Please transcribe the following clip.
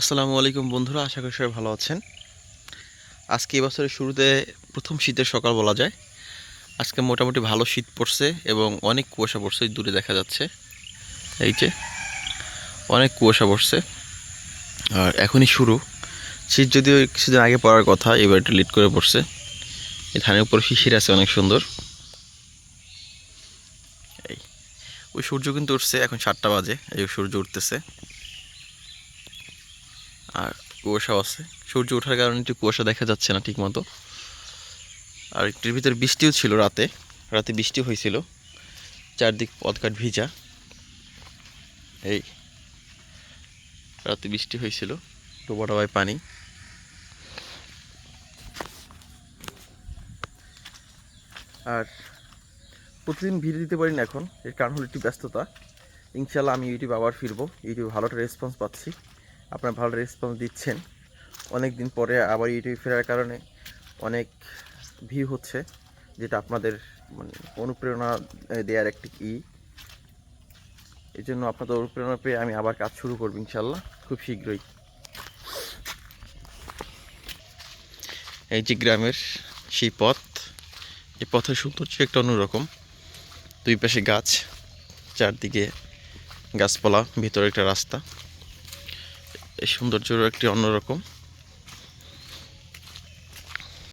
আসসালামু আলাইকুম বন্ধুরা, আশা করি সবাই ভালো আছেন। আজকে এই বছরের শুরুতে প্রথম শীতের সকাল বলা যায়। আজকে মোটামুটি ভালো শীত পড়ছে এবং অনেক কুয়াশা পড়ছে দূরে দেখা যাচ্ছে। এই যে, অনেক কুয়াশা পড়ছে। আর এখনই শুরু। শীত যদিও কিছুদিন আগে পড়ার কথা, এবার একটু লিট করে পড়ছে। এই ধানের উপর শিশির আছে অনেক সুন্দর। এই, ওই সূর্য কিন্তু উঠছে, এখন সাতটা বাজে, এই সূর্য উঠতেছে। আর কুয়াশাও আছে। সূর্য ওঠার কারণে একটু কুয়াশা দেখা যাচ্ছে না ঠিকমতো। আর একটির ভিতরে বৃষ্টিও ছিল রাতে। রাতে বৃষ্টি হয়েছিল। চারদিক পথঘাট ভিজা। এই, রাতে বৃষ্টি হয়েছিল। ডোবা ডোবায় পানি। আর প্রতিদিন ভিডিও দিতে পারি না এখন। এর কারণ হলো একটু ব্যস্ততা। ইনশাল্লাহ আমি ইউটিউব আবার ফিরবো। ইউটিউব ভালো একটা রেসপন্স পাচ্ছি। আপনারা ভালো রেসপন্স দিচ্ছেন। অনেক দিন পরে আবার ইউটিউবে ফেরার কারণে অনেক ভিউ হচ্ছে, যেটা আপনাদের মানে অনুপ্রেরণা দেওয়ার একটি ই। এই জন্য আপনাদের অনুপ্রেরণা পেয়ে আমি আবার কাজ শুরু করব ইনশাল্লাহ খুব শীঘ্রই। এই যে গ্রামের সেই পথ, এই পথের সৌন্দর্য একটা অন্যরকম। দুই পাশে গাছ, চারদিকে গাছপালা, ভিতরে একটা রাস্তা। এই সৌন্দর্যের একটি অন্যরকম।